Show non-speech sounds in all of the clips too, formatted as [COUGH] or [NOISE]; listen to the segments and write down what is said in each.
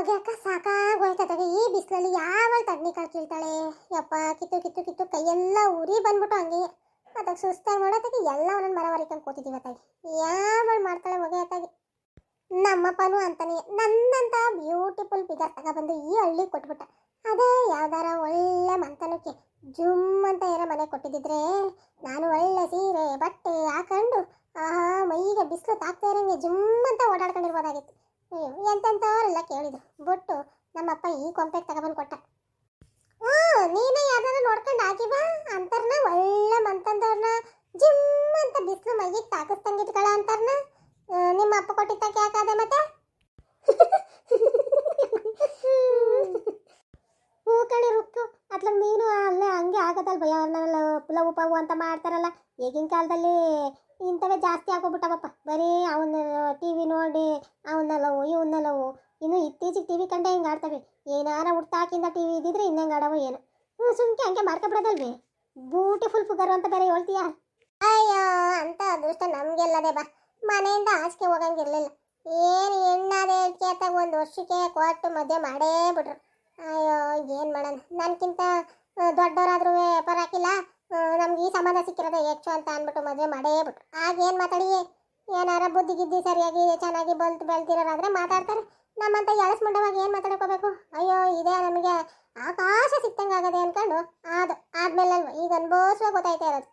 ಒಗ್ಯಾಕ ಸಾಕಾಗೋಯ್ತದಾಗ ಈ ಬಿಸಿಲಲ್ಲಿ ಯಾವಾಗ ತಣ್ಣಿ ಕಾಳು ಕೀಳ್ತಾಳೆ ಯಪ್ಪ, ಕಿತ್ತು ಕಿತ್ತು ಕಿತ್ತು, ಕೈಯೆಲ್ಲ ಉರಿ ಬಂದ್ಬಿಟ್ಟು ಹಂಗೆ. ಅದಕ್ಕೆ ಸುಸ್ತಾಗಿ ಮಾಡೋದಾಗಿ ಎಲ್ಲ ಒಂದೊಂದು ಮರ ಮರಿಕೊಂಡು ಕೂತಿದ್ದೀವಿ ಅತ್ತಾಗಿ. ಯಾವಾಗ ಮಾಡ್ತಾಳೆ ಒಗೆಯತ್ತಾಗಿ ನಮ್ಮಪ್ಪನೂ ಅಂತಾನೆ. ನನ್ನಂತ ಬ್ಯೂಟಿಫುಲ್ ಫಿಗರ್ ತಗೊಬಂದು ಈ ಹಳ್ಳಿ ಕೊಟ್ಬಿಟ್ಟ. ಅದೇ ಯಾವ್ದಾರ ಒಳ್ಳೆ ಮಂತನಕ್ಕೆ ಜುಮ್ ಅಂತ ಏನೋ ಮನೆ ಕೊಟ್ಟಿದ್ದಿದ್ರೆ ನಾನು ಒಳ್ಳೆ ಸೀರೆ, ಬಟ್ಟೆ ಹಾಕೊಂಡು, ಆಹಾ, ಮೈಗೆ ಬಿಸಿಲು ತಾಕ್ತಾ ಇರೋಂಗೆ ಜುಮ್ ಅಂತ ಓಡಾಡ್ಕೊಂಡಿರ್ಬೋದಾಗಿತ್ತು. ಅಯ್ಯೋ ಎಂತೆಂಥವ್ರೆಲ್ಲ ಕೇಳಿದ್ರು ಬೊಟ್ಟು ನಮ್ಮಪ್ಪ ಈ ಕೊಂಪೆಗೆ ತಗೊಬಂದು ಕೊಟ್ಟ. ಹ್ಞೂ, ನೀನೇ ಯಾವ್ದಾರು ನೋಡ್ಕೊಂಡು ಆಗಿವ ಅಂತರ್ನ, ಒಳ್ಳೆ ಮಂತಂದವ್ರನ್ನ ಜಿಮ್ ಅಂತ ಬಿಸಿಲು ಮೈಗೆ ತಾಕಿಸ್ದಂಗೆ ಅಂತಾರನ. ನಿಮ್ಮ ಅಪ್ಪ ಕೊಟ್ಟಿದ್ದಕ್ಕೆ ಯಾಕಾದೆ ಮತ್ತೆ? ಹೂ ಕಣೆ ರುಕ್ಕು. ಅತ್ಲಾಗ ನೀನು ಅಲ್ಲೇ ಹಂಗೆ ಆಗೋದಲ್ಲ ಭಯ ಪುಲವು ಪವು ಅಂತ ಮಾಡ್ತಾರಲ್ಲ. ಈಗಿನ ಕಾಲದಲ್ಲಿ ಇಂಥವೇ ಜಾಸ್ತಿ ಆಗೋಗ್ಬಿಟ್ಟವಪ್ಪ ಬರೀ ಅವನ್ನ ಟಿ ವಿ ನೋಡಿ ಅವನ್ನೆಲ್ಲವು ಇವನ್ನೆಲ್ಲವು ಇನ್ನು ಇತ್ತೀಚೆಗೆ ಟಿ ವಿ ಕಂಡೆ ಹಿಂಗೆ ಆಡ್ತವೆ? ಏನಾರ ಹುಡ್ತಾಕಿಂದ ಟಿ ವಿ ಇದ್ದಿದ್ರೆ ಇನ್ನಂಗೆ ಆಡವ ಏನು. ಹ್ಞೂ ಸುಮ್ಕೆ ಹಂಗೆ ಮಾಡ್ಕೊಬಿಡೋದಲ್ವಿ? ಬ್ಯೂಟಿಫುಲ್ ಫುಗರ್ ಅಂತ ಬೇರೆ ಹೇಳ್ತೀಯಾ? ಅಯ್ಯೋ, ಅಂತ ಅದೃಷ್ಟ ನಮಗೆಲ್ಲದೆ ಬಾ. ಮನೆಯಿಂದ ಆಚೆಗೆ ಹೋಗಂಗಿರ್ಲಿಲ್ಲ. ಏನು ಹೆಣ್ಣಾದ ಹೇಳ್ತಾಗ ಒಂದು ವರ್ಷಕ್ಕೆ ಕೊಟ್ಟು ಮದುವೆ ಮಾಡೇ ಬಿಟ್ರು. ಅಯ್ಯೋ, ಏನು ಮಾಡೋಣ? ನನಗಿಂತ ದೊಡ್ಡವರಾದ್ರೂ ಪರವಾಗಿಲ್ಲ. ನಮ್ಗೆ ಈ ಸಂಬಂಧ ಸಿಕ್ಕಿರೋದೇ ಹೆಚ್ಚು ಅಂತ ಅಂದ್ಬಿಟ್ಟು ಮದುವೆ ಮಾಡೇ ಬಿಟ್ರು. ಆಗೇನು ಮಾತಾಡಿ ಏನಾರ ಬುದ್ಧಿ ಗಿದ್ದಿ ಸರಿಯಾಗಿ ಚೆನ್ನಾಗಿ ಬಲ್ತು ಬೆಳ್ತಿರೋರಾದ್ರೆ ಮಾತಾಡ್ತಾರೆ. ನಮ್ಮಂತ ಎಳಸ್ ಮುಂಡವಾಗಿ ಏನು ಮಾತಾಡ್ಕೋಬೇಕು? ಅಯ್ಯೋ, ಇದೇ ನಮಗೆ ಆಕಾಶ ಸಿಕ್ತಂಗೆ ಆಗದೆ ಅಂದ್ಕೊಂಡು ಅದು ಆದ್ಮೇಲೆ ಅಲ್ವ ಈಗ ಅನುಭವಿಸುವ ಗೊತ್ತಾಯ್ತಾ ಇರೋದು.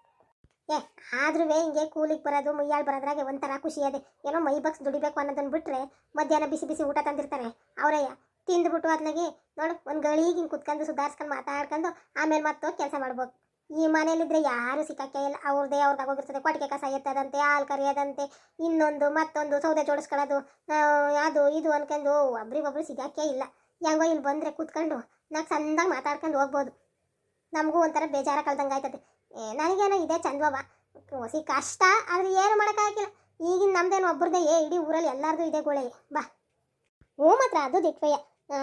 ಏ ಆದ್ರೂ ಹಿಂಗೆ ಕೂಲಿಗೆ ಬರೋದು, ಮುಯ್ಯಾಳು ಬರೋದ್ರಾಗೆ ಒಂಥರ ಖುಷಿ ಅದೇ. ಏನೋ ಮೈ ಬಗ್ಸ್ ದುಡಿಬೇಕು ಅನ್ನೋದನ್ನ ಬಿಟ್ಟರೆ ಮಧ್ಯಾಹ್ನ ಬಿಸಿ ಬಿಸಿ ಊಟ ತಂದಿರ್ತಾರೆ. ಅವರಯ್ಯ, ತಿಂದ್ಬಿಟ್ಟು ಅದ್ಲಾಗಿ ನೋಡು, ಒಂದು ಗಳಿಗೆ ಹಿಂಗೆ ಕುತ್ಕೊಂಡು ಸುಧಾರಿಸ್ಕೊಂಡು ಮಾತಾಡ್ಕೊಂಡು ಆಮೇಲೆ ಮತ್ತೆ ಕೆಲಸ ಮಾಡ್ಬೋದು. ಈ ಮನೇಲಿದ್ರೆ ಯಾರು ಸಿಕ್ಕಕ್ಕೆ ಇಲ್ಲ. ಅವ್ರದ್ದೇ ಅವ್ರಿಗೆ ಆಗೋಗಿರ್ತದೆ. ಕೊಟ್ಟಿಗೆ ಕಸ ಎತ್ತದಂತೆ ಹಾಲು ಕರಿಯೋದಂತೆ ಇನ್ನೊಂದು ಮತ್ತೊಂದು ಸೌದೆ ಜೋಡಿಸ್ಕೊಳ್ಳೋದು ಅದು ಇದು ಅನ್ಕೊಂಡು ಒಬ್ರಿಗೊಬ್ರು ಸಿಗಕ್ಕೆ ಇಲ್ಲ. ಹೆಂಗೋ ಇಲ್ಲಿ ಬಂದರೆ ಕೂತ್ಕೊಂಡು ನಾಲ್ಕು ಚಂದಾಗಿ ಮಾತಾಡ್ಕೊಂಡು ಹೋಗ್ಬೋದು. ನಮಗೂ ಒಂಥರ ಬೇಜಾರ ಕಳ್ದಂಗೆ ಆಯ್ತದೆ. ಏ, ನನಗೇನೋ ಇದೆ ಚಂದ್ವವ ಹೊಸಿ ಕಷ್ಟ ಆದರೆ ಏನು ಮಾಡೋಕ್ಕಾಗಿಲ್ಲ. ಈಗಿನ ನಮ್ದೇನು ಒಬ್ರದ್ದೇ ಏ ಇಡೀ ಊರಲ್ಲಿ ಎಲ್ಲರದು ಇದೆ ಗೋಳೆ. ಬಾ. ಹ್ಞೂ ಮಾತ್ರ ಅದು ದಿಟ್ವಯ್ಯ.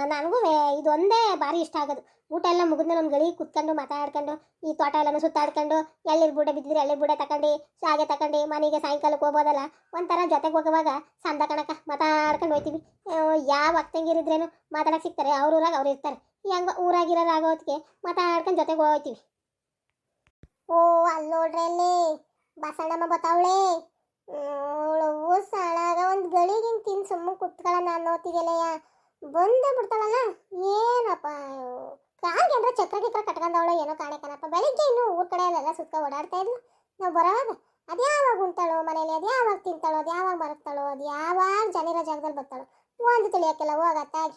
ನನಗೂ ಇದೊಂದೇ ಭಾರಿ ಇಷ್ಟ ಆಗೋದು. ಊಟ ಎಲ್ಲ ಮುಗಿದ ನಮ್ಮ ಗಳಿ ಕುತ್ಕೊಂಡು ಮಾತಾಡ್ಕೊಂಡು, ಈ ತೋಟ ಎಲ್ಲ ಸುತ್ತಾಡ್ಕೊಂಡು ಎಲ್ಲಿ ಬೂಡ ಬಿದ್ದಿದ್ರೆ ಎಲ್ಲಿ ಬೂಡ ತಗೊಂಡು ಶಾಗೆ ತಕೊಂಡು, ಮನೆಗೆ ಸಾಯಂಕಾಲಕ್ಕೆ ಹೋಗ್ಬೋದಲ್ಲ? ಒಂಥರ ಜೊತೆಗೆ ಹೋಗುವಾಗ ಸಂದ ಕಣಕ ಮಾತಾಡ್ಕೊಂಡು ಹೋಯ್ತೀವಿ. ಯಾವ ಅಕ್ಕಂಗಿರಿದ್ರೇನು ಮಾತಾಡಕ್ಕೆ ಸಿಗ್ತಾರೆ? ಅವ್ರ ಊರಾಗ ಅವ್ರು ಇರ್ತಾರೆ. ಹೆಂಗ ಊರಾಗಿರೋರು ಆಗೋದಕ್ಕೆ ಮಾತಾಡ್ಕೊಂಡು ಜೊತೆಗೆ ಹೋಗ್ತೀವಿ ಓ, ಅಲ್ಲಿ ನೋಡ್ರಿ ಅಲ್ಲಿ. ಬಸಣ್ಣಮ್ಮ ಬತ್ತಾವಳೆ. ಅವಳು ಸಾಳಾಗ ಒಂದು ಗಳಿಗೆ ತಿಂದು ಸುಮ್ಮನೆ ಕುತ್ಕೊಳ್ಳ ನಾನು ನೋಡ್ತಿದ್ದೆಲ್ಲಯ್ಯ ಬಂದೇ ಬಿಡ್ತಾಳಲ್ಲ? ಏನಪ್ಪ ಕಾಲ್ಗೆ ಏನಾರ ಚಕ್ರ ಗಿಕ್ರ ಕಟ್ಕೊಂಡವಳು, ಏನೋ ಕಾಣೆ ಕಣಪ್ಪ. ಬೆಳಿಗ್ಗೆ ಇನ್ನು ಊರ್ ಕಡೆ ಅಲ್ಲೆಲ್ಲ ಸುತ್ತ ಓಡಾಡ್ತಾ ಇದ್ಲು. ನಾವು ಬರೋವಾಗ, ಅದು ಯಾವಾಗ ಉಣ್ತಾಳೋ ಮನೇಲಿ, ಅದು ಯಾವಾಗ ತಿಂತಾಳೋ, ಅದು ಯಾವಾಗ ಬರುತ್ತಾಳೋ ಅದು ಯಾವಾಗ ಜನಿರೋ ಜಾಗದಲ್ಲಿ ಬರ್ತಾಳೋ, ಒಂದು ತಿಳಿಯಕ್ಕೆಲ್ಲ ಹೋಗತ್ತಾಗಿ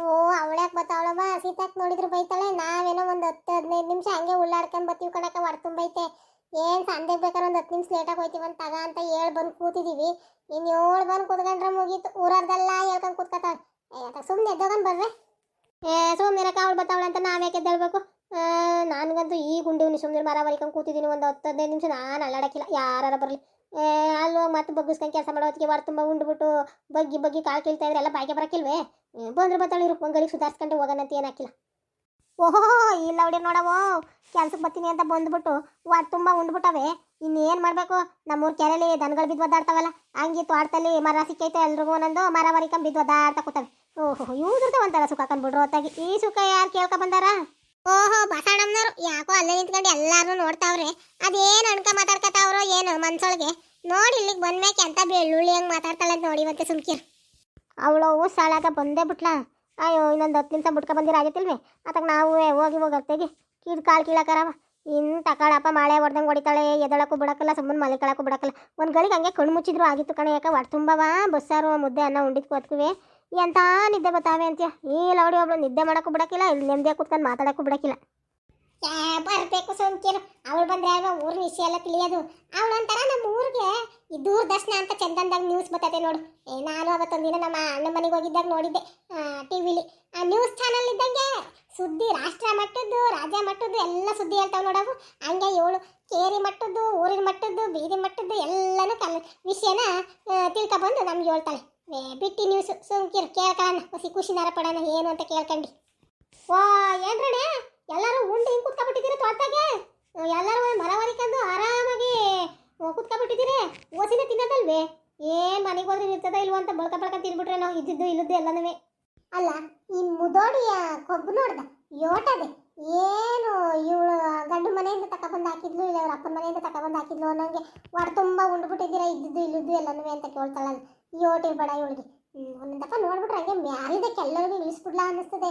ಓ ಅವಳ್ಯಾಕೆ ಬರ್ತಾವಳವ ಸೀತಾಕ್ ನೋಡಿದ್ರು ಬೈತಾಳೆ. ನಾವೇನೋ ಒಂದು ಹತ್ತು, ಹದಿನೈದು ನಿಮಿಷ ಹಂಗೆ ಉಳ್ಳಾಡ್ಕೊಂಡ್ ಕಣಕ್ಕೆ ಕಣಕ ಹೊರ್ತುಂಬೈತೆ ಏನು ಸಂಜೆಗೆ ಬೇಕಾದ್ರೆ ಒಂದು ಹತ್ತು ನಿಮಿಷ ಲೇಟಾಗಿ ಹೋಯ್ತೀವಿ ಅಂತ ತಗ ಅಂತ ಹೇಳಿ ಬಂದು ಕೂತಿದ್ದೀವಿ ಇನ್ನು ಏಳು ಬಂದು ಕೂತ್ಕೊಂಡ್ರೆ ಮುಗೀತು. ಊರದೆಲ್ಲ ಹೇಳ್ಕೊಂಡು ಕೂತ್ಕೊತಾಳೆ. ಏ ಸುಮ್ಮನೆ ಎದ್ದೋಗನ್ ಬರ್ರೆ. ಏ ಸುಮ್ಮನೆ ಅವಳು ಬರ್ತಾವಳೆ ಅಂತ ನಾವ್ಯಾಕೆ ಹೇಳ್ಬೇಕು ನನಗಂತೂ ಈ ಗುಂಡಿ ಸುಮ್ಮನೆ ಮರ ಬರಿಕೊಂಡು ಕೂತಿದ್ದೀನಿ ಒಂದು ಹತ್ತು ಹದಿನೈದು ನಿಮಿಷ. ನಾನು ಅಲ್ಲಾಡಕ್ಕಿಲ್ಲ. ಯಾರು ಬರಲಿ. ಅಲ್ಲಿ, ಮತ್ತೆ ಬಗ್ಗಿಸ್ಕೊಂಡು ಕೆಲಸ ಮಾಡೋ ಹೊತ್ತಿಗೆ ಹೊರ ತುಂಬ ಉಂಡ್ಬಿಟ್ಟು ಬಗ್ಗಿ ಬಗ್ಗಿ ಕಾಳು ಕೀಳ್ತಾ ಇದ್ರೆ ಎಲ್ಲ ಬಾಯಿಗೆ ಬರಕ್ಕಿಲ್ವೇ? ಬಂದ್ರು ಬಂದ್ರೆ ಬರ್ತಾಳಿರು ಒಂದು ಹೋಗನಂತ ಸುಧಾರಿಸ್ಕೊಂಡು ಹೋಗೋಣಂತ ಏನಾಕಿಲ್ಲ ಓಹೋ, ಇಲ್ಲ ಹುಡಿ ನೋಡವೋ. ಕೆಲ್ಸಕ್ಕೆ ಬರ್ತೀನಿ ಅಂತ ಬಂದ್ಬಿಟ್ಟು ವಾಟ್ ತುಂಬ ಉಂಡ್ಬಿಟ್ಟವೆ ಇನ್ನೇನು ಮಾಡಬೇಕು? ನಮ್ಮೂರು ಕೆರೆಯಲ್ಲಿ ದನಗಳು ಬಿದ್ದು ಒದ್ದಾಡ್ತಾವಲ್ಲ. ಹಂಗೆ ತೋಟದಲ್ಲಿ ಮರ ಸಿಕ್ಕೈತೆ ಎಲ್ರಿಗೂ ಒಂದೊಂದು. ಮರ ಮರಿಕೊಂಡ್ ಬಿದ್ದು ಒದ್ದಾಡ್ತಾ ಕೂತವೆ. ಓಹೋ ಇವ್ರದ್ದು ಒಂಥರ ಸುಖ ಕಂಡ್ಬಿಡ್ರು ಹೊತ್ತಾಗಿ. ಈ ಸುಖ ಯಾರು ಕೇಳ್ಕೊ ಬಂದಾರ? ಓಹೋ ಬಸಣ್ಣಮ್ಮನವ್ರು ಯಾಕೋ ಅಲ್ಲೇ ನಿಂತ್ಕೊಂಡು ಎಲ್ಲಾರು ನೋಡ್ತಾವ್ರೆ. ಅದೇನು ಅಣ್ಕ ಮಾತಾಡ್ಕತಾವ್ರೋ ಏನು ಮನ್ಸೊಳಗೆ. ನೋಡಿ ಇಲ್ಲಿಗೆ ಬಂದ್ಮೇಕೆ ಅಂತ ಬೆಳ್ಳುಳ್ಳಿ ಹಂಗೆ ಮಾತಾಡ್ತಾಳೆ ಅಂತ ನೋಡಿ ಮತ್ತೆ ಸುಮ್ಕಿರ್. ಅವಳು, ಸಾಲಾಗ ಬಂದೇ ಬಿಟ್ಲ? ಅಯ್ಯೋ, ಇನ್ನೊಂದು ಹತ್ತು ನಿಮಿಷ ಬಿಟ್ಕೊ ಬಂದಿರಾಗತ್ತಿಲ್ವೇ ಅದಕ್ಕೆ ನಾವು ಹೋಗಿ ಹೋಗತ್ತೆಗೆ. ಕೀಡ್ ಕಾಳು ಕೀಳಕರವ. ಇನ್ನು ತಕಾಳಪ್ಪ ಮಳೆ ಹೊಡ್ದಂಗೆ ಹೊಡಿತಾಳೆ, ಎದಳಕ್ಕೂ ಬಿಡಕ್ಕಲ್ಲ, ಸುಮ್ಮನೆ ಮಲಿಕಳಕ್ಕೂ ಬಿಡಕ್ಕಲ್ಲ. ಒಂದು ಗಳಿಗೆ ಹಂಗೆ ಕಣ್ಣು ಮುಚ್ಚಿದ್ರು ಆಗಿತ್ತು ಕಣೆ. ಯಾಕೆ ಹೊಟ್ಟೆ ತುಂಬವಾ ಬಸ್ಸಾರು, ಮುದ್ದೆ ಅನ್ನ ಉಂಡಿದ್ ಕೊತ್ಕುವೆ ಎಂತ ನಿದ್ದೆ ಬರ್ತಾವೆ ಅಂತೀಯ? ಈ ಲೌಡಿ ಒಬ್ಳು ನಿದ್ದೆ ಮಾಡೋಕ್ಕೂ ಬಿಡಕ್ಕಿಲ್ಲ, ಇಲ್ಲಿ ನೆಮ್ಮದಿಯಾಗಿ ಕುತ್ಕೊಂಡು ಮಾತಾಡೋಕ್ಕೂ ಬಿಡಕ್ಕಿಲ್ಲ. ಬರಬೇಕು ಸೋಂಕಿರು ಅವಳು ಬಂದ್ರೆ ಅಲ್ವಾ ಊರಿನ ವಿಷಯ ಎಲ್ಲ ತಿಳಿಯೋದು. ಅವಳು ಒಂಥರ ನಮ್ಮ ಊರಿಗೆ ಈ ದೂರದರ್ಶನ ಅಂತ ಚಂದಂದಾಗ ನ್ಯೂಸ್ ಬರ್ತದೆ ನೋಡು. ಏ, ನಾನು ಅವತ್ತೊಂದಿನ ನಮ್ಮ ಅಣ್ಣ ಮನೆಗೆ ಹೋಗಿದ್ದಾಗ ನೋಡಿದ್ದೆ. ಟಿವಿಲಿ ಆ ನ್ಯೂಸ್ ಚಾನಲ್ ಇದ್ದಂಗೆ ಸುದ್ದಿ ರಾಷ್ಟ್ರ ಮಟ್ಟದ್ದು, ರಾಜ್ಯ ಮಟ್ಟದ್ದು ಎಲ್ಲ ಸುದ್ದಿ ಹೇಳ್ತಾವೆ ನೋಡವು ಹಂಗೆ ಏಳು ಕೇರಿ ಮಟ್ಟದ್ದು, ಊರಿನ ಮಟ್ಟದ್ದು, ಬೀದಿ ಮಟ್ಟದ್ದು ಎಲ್ಲನೂ ಕಲ್ ವಿಷಯನ ತಿಳ್ಕೊಬಂದು ನಮ್ಗೆ ಹೇಳ್ತಾಳೆ. ಏ, ಬಿಟ್ಟಿ ನ್ಯೂಸ್ ಸುಮ್ಕಿರು ಕೇಳ್ಕೊಳ್ಳೋಣ ಖುಷಿ ಖುಷಿನಾರ ಪಡೋಣ ಏನು ಅಂತ ಕೇಳ್ಕೊಂಡು ವಾ ಏನ್ರಣೆ ಎಲ್ಲರೂ ಉಂಡು ಹಿಂಗೆ ಕುತ್ಕೊಬಿಟ್ಟಿದ್ದೀರಿ ತೋಟದಾಗೆ? ಎಲ್ಲರೂ ಮರ ಮರಿಕೊಂಡು ಆರಾಮಾಗಿ ಕುತ್ಕೊಬಿಟ್ಟಿದ್ದೀರಿ. ಓಸಿನ ತಿನ್ನೋದಲ್ವೇ? ಏನ್ ಮನೆಗೆ ಹೋದ್ರೆ ಇರ್ತದ ಇಲ್ವ ಅಂತ ಬಳ್ಕ ಬಳ್ಕ ತಿನ್ಬಿಟ್ರೆ ನಾವು ಇದ್ದಿದ್ದು ಇಲ್ಲದ್ದು ಎಲ್ಲನೂ ಅಲ್ಲ, ಈ ಮುದೋಡಿಯ ಕೊಬ್ಬು ನೋಡ್ದ? ಯೋಟದೆ. ಏನು ಇವಳು ಗಂಡು ಮನೆಯಿಂದ ತಗೊಬಂದು ಹಾಕಿದ್ಲು, ಇಲ್ಲ ಅವ್ರ ಅಪ್ಪನ ಮನೆಯಿಂದ ತಗೊಬಂದು ಹಾಕಿದ್ಲು ಅನ್ನೋಂಗೆ ಹೊರ ತುಂಬ ಉಂಡ್ಬಿಟ್ಟಿದ್ದೀರಾ ಇದ್ದಿದ್ದು ಇಲ್ಲಿದ್ದು ಎಲ್ಲನೂ ಅಂತ ಕೇಳ್ತಾಳ ಯೋಟಿ ಬೇಡ ಇವಳಿಗೆ. ಒಂದಪ್ಪ ನೋಡ್ಬಿಟ್ರೆ ಹಂಗೆ ಮ್ಯಾರಿದಕ್ಕೆ ಎಲ್ಲರಿಗೂ ಇಳಿಸ್ಬಿಡ್ಲಾ ಅನ್ನಿಸ್ತದೆ.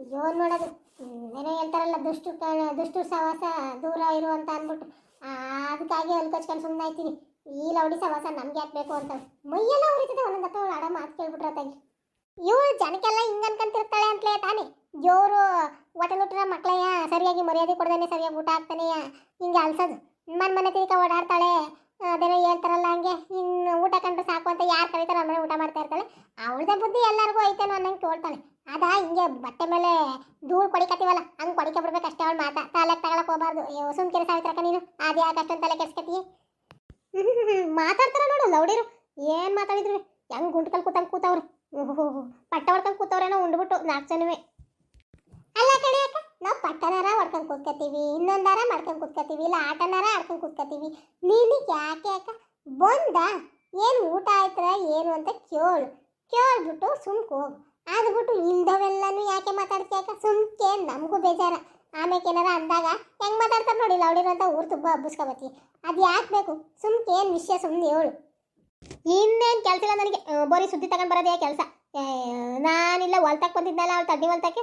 ಅಯ್ಯೋ ನೋಡೋದು. ಏನೋ ಹೇಳ್ತಾರಲ್ಲ, ದುಷ್ಟು ದುಷ್ಟು ಸವಾಸ ದೂರ ಇರು ಅಂತ ಅಂದ್ಬಿಟ್ಟು ಅದಕ್ಕಾಗಿ ಅಲ್ಲಿ ಕಚ್ಕೊಂಡು ಸುಮ್ಮನೆ ಆಯ್ತೀನಿ ಈ ಲೌಡಿ ಸವಾಸ ನಮ್ಗೆ ಯಾಕೆ ಬೇಕು ಅಂತ. ಮೈಯೆಲ್ಲ ಉರಿತದೆ ಒಂದೊಂದಪ್ಪ ಅವಳು ಆಡ ಮಾತು ಕೇಳ್ಬಿಟ್ರೆ ತಂಗಿ. ಇವಳು ಜನಕ್ಕೆಲ್ಲ ಹಿಂಗೆ ಅನ್ಕೊಂತಿರ್ತಾಳೆ ಅಂತಲೇ ತಾನೇ. ಜೋರು ಹೊಟ್ಟೆಲುಟ್ಟಿರೋ ಮಕ್ಕಳಯ್ಯ ಸರಿಯಾಗಿ ಮರ್ಯಾದೆ ಕೊಡ್ದೇನೆ, ಸರಿಯಾಗಿ ಊಟ ಹಾಕ್ತಾನೆಯ ಹಿಂಗೆ ಅಲ್ಸೋದು. ಮನ್ ಮನೆ ತಿರ್ಕ ಓಡಾಡ್ತಾಳೆ. ಅದೇನೋ ಹೇಳ್ತಾರಲ್ಲ ಹಂಗೆ, ಇನ್ನು ಊಟ ಕಂಡ್ರೆ ಸಾಕು ಅಂತ ಯಾರು ಕರೀತಾರೋ ಅಂದರೆ ಊಟ ಮಾಡ್ತಾ ಇರ್ತಾಳೆ. ಅವಳದ ಬುದ್ಧಿ ಎಲ್ಲರಿಗೂ ಐತೇನೋ ಅನ್ನಂಗೆ ಕೇಳ್ತಾಳೆ ಅದ ಹಿಂಗೆ ಬಟ್ಟೆ ಮೇಲೆ ಧೂಳು ಕೊಡಿಕತ್ತೀವಲ್ಲ, ಹಂಗೆ ಕೊಡಿಕೆ ಬಿಡ್ಬೇಕು ಅಷ್ಟೇ ಅವಳು ಮಾತಾ. ತಲೆ ತಗೊಳಕ್ ಹೋಗಬಾರ್ದು. ಸುಮ್ಕಿರಿ ಸಾವಿತ್ರಕ್ಕ ನೀನು? ಅದು ಯಾಕೆ ಅಷ್ಟೊಂದು ತಲೆ ಕೆಡ್ಸ್ಕತಿ [LAUGHS] ಮಾತಾಡ್ತಾರ ನೋಡು ಲೌಡಿರು. ಏನು ಮಾತಾಡಿದ್ರು? ಹೆಂಗ್ ಗುಂಟ್ಕಲ್ ಕೂತಂಗ್ ಕೂತವ್ರು. ಓಹೋ ಪಟ್ಟ ಹೊಡ್ಕೊಂಡ್ ಕೂತವ್ರೇನೋ ಉಂಡ್ಬಿಟ್ಟು ನಾಲ್ಕು ಜನವೇ. ಅಲ್ಲ ಕಡೆ ಅಕ್ಕ ನಾವು ಪಟ್ಟನಾರ ಹೊಡ್ಕೊಂಡು ಕೂತ್ಕೋತೀವಿ, ಇನ್ನೊಂದಾರ ಮಾಡ್ಕೊಂಡು ಕೂತ್ಕೋತೀವಿ, ಇಲ್ಲ ಆಟನಾರ ಆಡ್ಕೊಂಡು ಕೂತ್ಕೋತೀವಿ. ನೀನಿಗೆ ಯಾಕೆ ಯಾಕೆ ಬಂದ? ಏನು ಊಟ ಆಯ್ತರ ಏನು ಅಂತ ಕೇಳು. ಕೇಳ್ಬಿಟ್ಟು ಸುಮ್ಕ್. ಆದ್ಬಿಟ್ಟು ಅದ್ಬಿಟ್ಟು ಇಲ್ದವೆಲ್ಲನೂ ಯಾಕೆ ಮಾತಾಡ್ತೀಯ ಅಕ್ಕ? ಸುಮ್ಕೆ, ನಮಗೂ ಬೇಜಾರ. ಆಮೇಲೆ ಏನಾರ ಅಂದಾಗ ಹೆಂಗೆ ಮಾತಾಡ್ತಾರೆ ನೋಡಿ ಲೌಡಿರು ಅಂತ ಊರು ತುಂಬ ಹಬ್ಬಿಸ್ಕೊಬತ್ತಿ. ಅದು ಯಾಕೆ ಬೇಕು? ಸುಮ್ಕೆ ಏನು ವಿಷಯ ಸುಮ್ಮನೆ ಹೇಳು. ಇನ್ನೇನು ಕೆಲಸ ಇಲ್ಲ ನನಗೆ. ಬರೀ ಸುದ್ದಿ ತಗೊಂಡು ಬರೋದೇ ಕೆಲಸ. ನಾನಿಲ್ಲ ಹೊಲ್ತಕ್ಕೆ ಬಂದಿದ್ನಲ್ಲ ಅವ್ಳು ತಡ್ಡಿ ಹೊಲ್ತಕ್ಕೆ.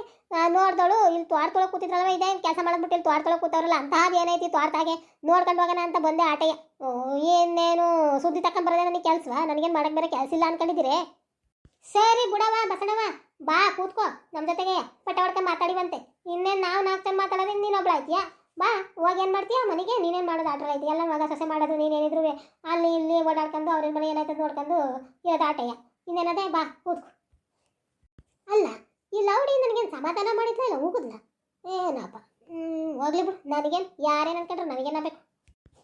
ನೋಡ್ದವಳು ಇಲ್ಲಿ ತೋಟ ಕೂತಿದ್ರಲ್ವ ಏನು ಕೆಲಸ ಮಾಡದ್ಬಿಟ್ಟು ಇಲ್ಲಿ ತೋಟ ಕೂತವ್ರಲ್ಲ ಅಂತಹದ್ದು ಏನೈತಿ ತೋಟದಾಗೆ ನೋಡ್ಕೊಂಡು ಹೋಗೋಣ ಅಂತ ಬಂದೆ ಆಟಯ್ಯ ಓ, ಏನೇನು ಸುದ್ದಿ ತಕೊಂಡ್ ಬರೋದೇ ನನಗೆ ಕೆಲಸ ನನಗೇನು ಮಾಡಕ್ಕೆ ಬೇರೆ ಕೆಲಸ ಇಲ್ಲ ಅನ್ಕೊಂಡಿದ್ದೀರಿ? ಸರಿ ಬಿಡವ ಬಸಣವ ಬಾ ಕೂತ್ಕೋ. ನಮ್ಮ ಜೊತೆಗೆ ಪಟ್ಟ ಹೊಡ್ಕೊಂಡು ಮಾತಾಡಿವಂತೆ ಇನ್ನೇನು ನಾವು ನಾಲ್ಕು ಜನ ಮಾತಾಡೋದು ನೀನು ಒಬ್ಳು ಆಯ್ತೀಯಾ ಬಾ ಹೋಗಿ ಏನು ಮಾಡ್ತೀಯಾ? ಮನೆಗೆ ನೀನೇನು ಮಾಡೋದು ಆರ್ಡರ್ ಐತಿ ಎಲ್ಲ ಮಗ ಸೊಸೆ ಮಾಡೋದು ನೀನೇನಿದ್ರು ಅಲ್ಲಿ ಇಲ್ಲಿ ಓಡಾಡ್ಕೊಂಡು ಅವ್ರ ಮನೆ ಏನಾಯ್ತದ ನೋಡ್ಕೊಂಡು ಇರೋದು ಆಟಯ್ಯ ಇನ್ನೇನದೇ ಬಾ ಕೂತ್ಕೋ. ಅಲ್ಲ, ಈ ಲೌಡಿ ನನಗೇನು ಸಮಾಧಾನ ಮಾಡಿದ್ಲ ಇಲ್ಲ ಹೋಗುದ್ಲ? ಏನಪ್ಪ? ಹೋಗ್ಲಿ ಬಿಡು. ನನಗೇನು, ಯಾರೇನು ಅನ್ಕೊಂಡ್ರೆ ನನಗೇನ ಬೇಕು?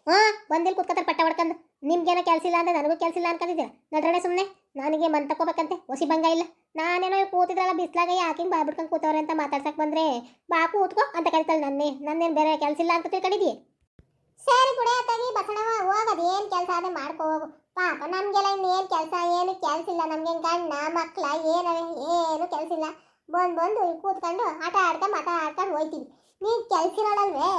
ಹಾಂ ಬಂದಿಲ್ಲಿ ಕೂತ್ಕೊತಾರೆ ಪಟ್ಟ ಹೊಡ್ಕೊಂಡು ನಿಮ್ಗೇನೋ ಕೆಲಸ ಇಲ್ಲ ಅಂದ್ರೆ ನನಗೂ ಕೆಲಸ ಇಲ್ಲ ಅನ್ಕೊಂಡಿದ್ದೀರ ನಡ್ರಣೆ ಸುಮ್ಮನೆ ನನಗೆ ಮನ್ ತಕೋಬೇಕಂತೆ ಹೊಸಿ ಭಂಗ ಇಲ್ಲ. ನಾನೇನೋ ಕೂತಿದ್ರಲ್ಲ, ಬಿಸ್ಲಾಗ ಯಾಕೆ ಬಾ ಬಿಡ್ಕೊಂಡು ಕೂತವ್ರೆ ಅಂತ ಮಾತಾಡ್ಸಕ್ ಬಂದ್ರೆ, ಬಾ ಕೂತ್ಕೋ ಅಂತ ಕರಿತಾಳೆ ನನ್ನೇ. ನನ್ನೇನು ಬೇರೆ ಕೆಲಸ ಇಲ್ಲ ಅಂತ ತಿಳ್ಕೊಂಡಿದ್ದೀಯ? ಸರಿ ಕುಡಿಯತ್ತಾಗಿ ತಾಗಿ ಬಸಣವ ಹೋಗದು. ಏನು ಕೆಲಸ ಅದೇ ಮಾಡ್ಕೋ, ಹೋಗು. ಪಾಪ ನಮಗೆಲ್ಲ ಇನ್ನೇನು ಕೆಲಸ? ಏನು ಕೆಲಸ ಇಲ್ಲ. ನಮಗೆ ಗಂಡ ಮಕ್ಕಳ ಏನವೆ ಏನು ಕೆಲಸ ಇಲ್ಲ. ಬಂದು ಬಂದು ಕೂತ್ಕೊಂಡು ಆಟ ಆಡ್ತಾ ಮಾತಾ ಆಡ್ಕೊಂಡು ಹೋಯ್ತೀವಿ. ನೀನು ಕೆಲಸ ಇರೋಳಲ್ವೇ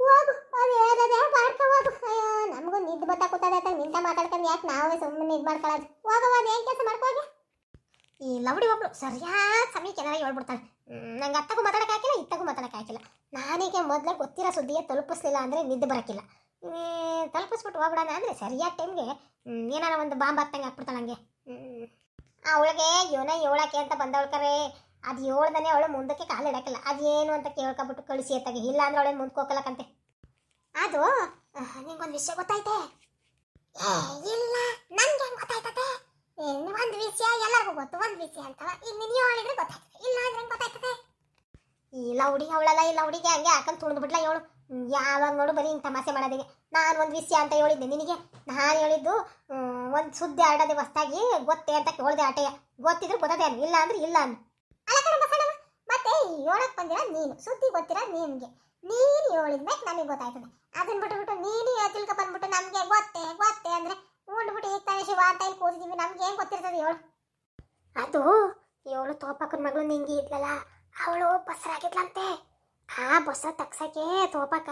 ಹೋಗು ಅದು ಏನದೇ ಮಾಡ್ಕೊ ಹೋಗು. ಅಯ್ಯೋ, ನಮಗೂ ನಿದ್ದು ಬತ್ತ ಕೂತದೆ ಅಂತ ನಿಂತ ಮಾತಾಡ್ಕೊಂಡು ಯಾಕೆ ನಾವೇ ಸುಮ್ಮನೆ ಇದು ಮಾಡ್ಕೊಳ್ಳೋದು? ಹೋಗವ ಏನು ಕೆಲಸ ಮಾಡ್ಕೋಗೆ ಈ ಲವಡಿ ಒಬ್ಳು ಸರಿಯಾದ ಸಮಯಕ್ಕೆ ಏನಾರ ಹೇಳ್ಬಿಡ್ತಾಳೆ. ನಂಗೆ ಅತ್ತಗೂ ಮಾತಾಡೋಕ್ಕಾಗಿಲ್ಲ ಇತ್ತಗೂ ಮಾತಾಡೋಕ್ಕಾಗಿಲ್ಲ ನಾನೀಗ ಮೊದಲೇ ಗೊತ್ತಿರೋ ಸುದ್ದಿಗೆ ತಲುಪಿಸ್ಲಿಲ್ಲ ಅಂದರೆ ನಿದ್ದೆ ಬರೋಕ್ಕಿಲ್ಲ. ತಲುಪಿಸ್ಬಿಟ್ಟು ಹೋಗ್ಬಿಡೋಣ. ಅಂದರೆ ಸರಿಯಾದ ಟೈಮ್ಗೆ ಏನಾರ ಒಂದು ಬಾಂಬ್ ಹಾಕ್ತಂಗೆ ಹಾಕ್ಬಿಡ್ತಾಳೆ ಹಂಗೆ. ಅವಳಿಗೆ, ಇವನೇ ಏಳಕ್ಕೆ ಅಂತ ಬಂದವಳ್ಕರೆ ಅದು ಏಳ್ದನೆ ಅವಳು ಮುಂದಕ್ಕೆ ಕಾಲು ಇಡಕ್ಕಿಲ್ಲ ಅದೇನು ಅಂತ ಕೇಳ್ಕೊಬಿಟ್ಟು ಕಳಿಸಿ ಎತ್ತಾಗೆ ಇಲ್ಲ ಅಂದ್ರೆ ಅವಳೇನು ಮುಂದಕ್ಕೆ ಹೋಗಲಕ್ಕಂತೆ ಅದು ನಿಂಗೊಂದು ವಿಷಯ ಗೊತ್ತಾಯ್ತೆ? ಇಲ್ಲ ನನ್ಗೆ ಹೆಂಗೆ ಗೊತ್ತಾಯ್ತದೆ ಒಂದು ವಿಷಯ, ಎಲ್ಲರಿಗೂ ಗೊತ್ತು. ಒಂದು ವಿಷಯ ಅಂತ. ಇನ್ನು ನೀವು ಹೇಳಿದ್ರೆ ಗೊತ್ತಾಯ್ತದೆ. ಇಲ್ಲ ಅಂದ್ರೆ ಗೊತ್ತಾಯ್ತದೆ? ಇಲ್ಲ ಲೌಡಿ ಅವಳಲ್ಲ ಇಲ್ಲ ಲೌಡಿಗೆ ಹಂಗೆ ಹಾಕೊಂಡು ತುಳಿದು ಬಿಡ್ಲ ಇವಳು ಯಾವಾಗ ನೋಡು ಬರೀ ಹಿಂಗೆ ತಮಾಷೆ ಮಾಡೋದಿಗೆ ನಾನು ಒಂದು ವಿಷಯ ಅಂತ ಹೇಳಿದ್ದೆ ನಿನಗೆ. ನಾನು ಹೇಳಿದ್ದು ಒಂದು ಸುದ್ದಿ ಆಡೋದೆ ಹೊಸ್ತಾಗಿ ಗೊತ್ತೇ ಅಂತ ಕೇಳಿದೆ ಆಟೆಯ ಗೊತ್ತಿದ್ರೆ ಗೊತ್ತದೆ ಅನ್ನು ಇಲ್ಲ ಅಂದ್ರೆ ಇಲ್ಲ ಬಸಣ್ಣವ್ವ, ಮತ್ತೆ ಹೇಳಕ್ ಬಂದಿರ ನೀನು. ಸುದ್ದಿ ಗೊತ್ತಿರ ನಿನ್ಗೆ. ನೀನು ಹೇಳಿದ್ಮೇಲೆ ನನಗೆ ಗೊತ್ತಾಯ್ತದೆ. ಅದನ್ನ ಬಿಟ್ಬಿಟ್ಟು ನೀನು ತಿಳ್ಕೊ ಬಂದ್ಬಿಟ್ಟು ನಮಗೆ ಗೊತ್ತೇ ಗೊತ್ತೇ ಅಂದ್ರೆ ಉಂಡ್ಬಿಟ್ಟು ಈಗ ತಾನೇ ಶಿವ ಅಂತ ಇಲ್ಲಿ ಕೂತಿದ್ದೀವಿ ನಮ್ಗೆ ಏನು ಗೊತ್ತಿರ್ತದೆ ಹೇಳು. ಅದು ಇವಳು ತೋಪಕ್ಕನ ಮಗಳು ನಿಂಗೆ ಇದ್ಲಲ್ಲ ಅವಳು ಬಸ್ರಾಗಿದ್ಲಂತೆ. ಆ ಬಸ ತಗ್ಸಕ್ಕೆ ತೋಪಕ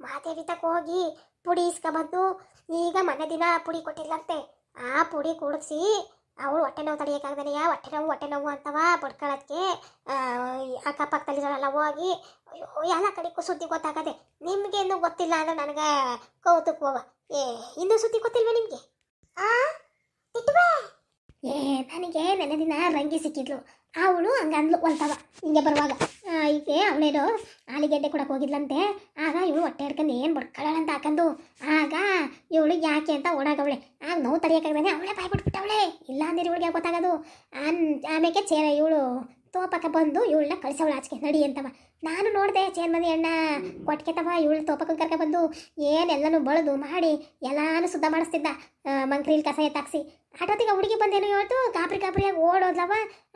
ಮಾದೇವಿ ತಕ ಹೋಗಿ ಪುಡಿ ಇಸ್ಕೊಬಂದು ಈಗ ಮನೆ ದಿನ ಪುಡಿ ಕೊಟ್ಟಿಲ್ಲಂತೆ ಆ ಪುಡಿ ಕುಡಿಸಿ ಅವಳು ಹೊಟ್ಟೆ ನೋವು ಯಾ ಹೊಟ್ಟೆ ನೋವು ಹೊಟ್ಟೆ ನೋವು ಅಂತವ ಬಡ್ಕೊಳ್ಳೋಕ್ಕೆ ಅಕ್ಕಪಕ್ಕದಲ್ಲಿರೋರೆಲ್ಲ ಹೋಗಿ, ಅಯ್ಯೋ ಎಲ್ಲ ಕಡೆಗೂ ಸುದ್ದಿ ಗೊತ್ತಾಗದೆ? ನಿಮಗೇನು ಗೊತ್ತಿಲ್ಲ ಅಂದ್ರೆ ನನಗೆ ಕೌತುಕ ಹೋವ ಏ, ಇನ್ನೂ ಸುದ್ದಿ ಗೊತ್ತಿಲ್ವ ನಿಮಗೆ? ಏ, ನನಗೆ ನೆನೆ ದಿನ ರಂಗಿ ಸಿಕ್ಕಿದ್ಲು. ಅವಳು ಹಂಗಂದ್ಲು ಅಂತವ. ಹಿಂಗೆ ಬರುವಾಗ. ಈಗ ಅವಳೇನೋ ಆಲಿಗೆಡ್ಡೆ ಕೊಡಕ್ಕೆ ಹೋಗಿದ್ಲಂತೆ. ಆಗ ಇವಳು ಹೊಟ್ಟೆ ಹಿಡ್ಕೊಂಡು ಏನು ಬಡ್ಕೊಳ್ಳೋಣ ಹಾಕಂದು. ಆಗ ಇವಳು ಯಾಕೆ ಅಂತ ಓಡಾಗವಳೆ ಆಗ ನೋವು ತಡೆಯೋಕ್ಕಾಗ್ದಾನೆ ಅವಳೇ ಬಾಯ್ ಬಿಟ್ಬಿಟ್ಟವಳೆ. ಇಲ್ಲ ಅಂದ್ರೆ ಇವಳಿಗೆ ಗೊತ್ತಾಗೋದು? ಆಮೇಲೆ ಚೇರ ಇವಳು ತೋಪಕ್ಕ ಬಂದು ಇವಳನ್ನ ಕಳಿಸವಳು ಆಚೆಗೆ. ನಡಿ ಅಂತವ. ನಾನು ನೋಡಿದೆ, ಚೇರ್ಮನಿ ಅಣ್ಣ. ಕೊಟ್ಕೆತವ ಇವಳು ತೋಪಕ್ಕ ಕರ್ಕ ಬಂದು ಏನೆಲ್ಲನೂ ಬಳದು ಮಾಡಿ ಎಲ್ಲಾನು ಶುದ್ಧ ಮಾಡಿಸ್ತಿದ್ದ. ಮಂಕ್ರೀಲಿ ಕಸ ಎತ್ತಾಕ್ಸಿ. ಆಟೋತಿಗೆ ಹುಡುಗಿ ಬಂದೇನು ಹೇಳ್ತು. ಕಾಪ್ರಿ, ಕಾಪ್ರಿಯಾಗಿ ಓಡೋದ್ಲವ.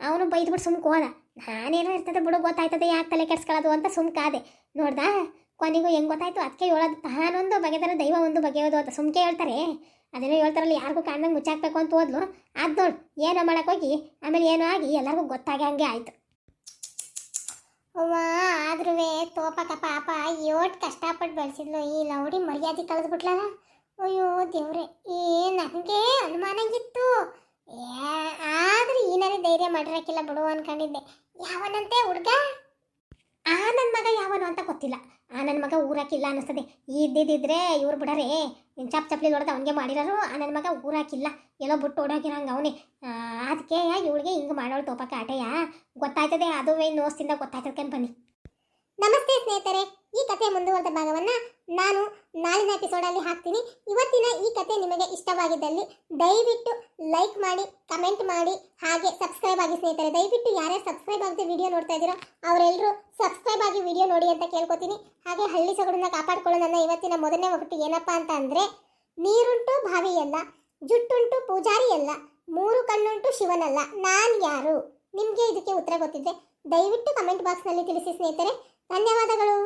ಅವನು ಬೈದ್ಬಿಟ್ಟು ಸುಮ್ಕೆ ಹೋದ. ನಾನೇನೋ ಇರ್ತದೆ ಬಿಡು, ಗೊತ್ತಾಯ್ತದೆ ಯಾಕೆ ತಲೆ ಕೆಡ್ಸ್ಕೊಳ್ಳೋದು ಅಂತ ಸುಮ್ಕಾದೆ ನೋಡ್ದಾ? ಕೊನೆಗೂ ಹೆಂಗ್ ಗೊತ್ತಾಯ್ತು? ಅದಕ್ಕೆ ಹೇಳೋದು ತಾನೊಂದು ಬಗೆದರ ದೈವ ಒಂದು ಬಗೆಯೋದು ಅಂತ ಸುಮ್ಕೆ ಹೇಳ್ತಾರೆ. ಅದೆಲ್ಲ ಹೇಳ್ತಾರಲ್ಲ, ಯಾರಿಗೂ ಕಾಣ್ದಂಗೆ ಮುಚ್ಚಾಕ್ಬೇಕು ಅಂತ ಓದ್ಲು ಅದು ನೋಡು, ಏನೋ ಮಾಡೋಕ್ಕೋಗಿ ಆಮೇಲೆ ಏನೋ ಆಗಿ ಎಲ್ಲರಿಗೂ ಗೊತ್ತಾಗಿ ಹಂಗೆ ಆಯ್ತು. ಅವ್ವ ಆದ್ರೂ ತೋಪಕ ಪಾಪ ಏಟ್ ಕಷ್ಟಪಟ್ಟು ಬೆಳೆಸಿದ್ಲು. ಈ ಲೌಡಿ ಮರ್ಯಾದೆ ಕಳೆದ್ಬಿಟ್ಲಲ್ಲ ಅಯ್ಯೋ ದೇವ್ರೆ, ಏ ನನಗೆ ಅನುಮಾನ ಇತ್ತು. ಏ, ಆದ್ರೆ ಈ ಧೈರ್ಯ ಮಾಡಿರಕ್ಕಿಲ್ಲ ಬಿಡು ಅನ್ಕೊಂಡಿದ್ದೆ. ಯಾವನಂತೆ ಹುಡುಗ? ಆ ನನ್ನ ಮಗ ಯಾವನು ಅಂತ ಗೊತ್ತಿಲ್ಲ. ಆ ನನ್ನ ಮಗ ಊರಾಕಿಲ್ಲ ಅನ್ನಿಸ್ತದೆ. ಇದ್ದಿದ್ದಿದ್ರೆ ಇವ್ರು ಬಿಡರೆ, ನಿನ್ ಚಪ್ ಚಪ್ಲಿ ಹೊಡೆದು ಅವನಿಗೆ ಮಾಡಿರೋರು, ಆ ನನ್ನ ಮಗ ಊರಾಕಿಲ್ಲ. ಎಲ್ಲೋ ಬಿಟ್ಟು ಓಡೋಗಿರಂಗ ಅವನೇ. ಅದಕ್ಕೆ ಇವಳಿಗೆ ಹಿಂಗೆ ಮಾಡೋಳು ತೋಪಕ್ಕೆ ಆಟೆಯ? ಗೊತ್ತಾಯ್ತದೆ, ಅದುವೇ ನೋಸ್ತಿಂದ ಗೊತ್ತಾಯ್ತದೆ ಬನ್ನಿ. ನಮಸ್ತೆ ಸ್ನೇಹಿತರೆ. ಈ ಕಥೆ ಮುಂದುವರೆದ ಭಾಗವನ್ನ ನಾನು ನಾಳಿನ ಎಪಿಸೋಡಲ್ಲಿ ಹಾಕ್ತೀನಿ. ಇವತ್ತಿನ ಈ ಕಥೆ ನಿಮಗೆ ಇಷ್ಟವಾಗಿದ್ದಲ್ಲಿ ದಯವಿಟ್ಟು ಲೈಕ್ ಮಾಡಿ, ಕಮೆಂಟ್ ಮಾಡಿ, ಹಾಗೆ ಸಬ್ಸ್ಕ್ರೈಬ್ ಆಗಿ ಸ್ನೇಹಿತರೆ. ದಯವಿಟ್ಟು ಯಾರ್ಯಾರು ಸಬ್ಸ್ಕ್ರೈಬ್ ಆಗದೆ ವಿಡಿಯೋ ನೋಡ್ತಾ ಇದ್ದೀರಾ? ಅವರೆಲ್ಲರೂ ಸಬ್ಸ್ಕ್ರೈಬ್ ಆಗಿ ವಿಡಿಯೋ ನೋಡಿ ಅಂತ ಕೇಳ್ಕೊತೀನಿ. ಹಾಗೆ ಹಳ್ಳಿ ಸೊಗಡನ್ನ ಕಾಪಾಡ್ಕೊಳ್ಳೋ ನನ್ನ ಇವತ್ತಿನ ಮೊದಲನೇ ಒಗಟು ಏನಪ್ಪ ಅಂತ ಅಂದರೆ, ನೀರುಂಟು ಬಾವಿಯಲ್ಲ, ಜುಟ್ಟುಂಟು ಪೂಜಾರಿಯಲ್ಲ, ಮೂರು ಕಣ್ಣುಂಟು ಶಿವನಲ್ಲ, ನಾನು ಯಾರು? ನಿಮಗೆ ಇದಕ್ಕೆ ಉತ್ತರ ಗೊತ್ತಿದೆ ದಯವಿಟ್ಟು ಕಮೆಂಟ್ ಬಾಕ್ಸ್ನಲ್ಲಿ ತಿಳಿಸಿ ಸ್ನೇಹಿತರೆ. ಧನ್ಯವಾದಗಳು.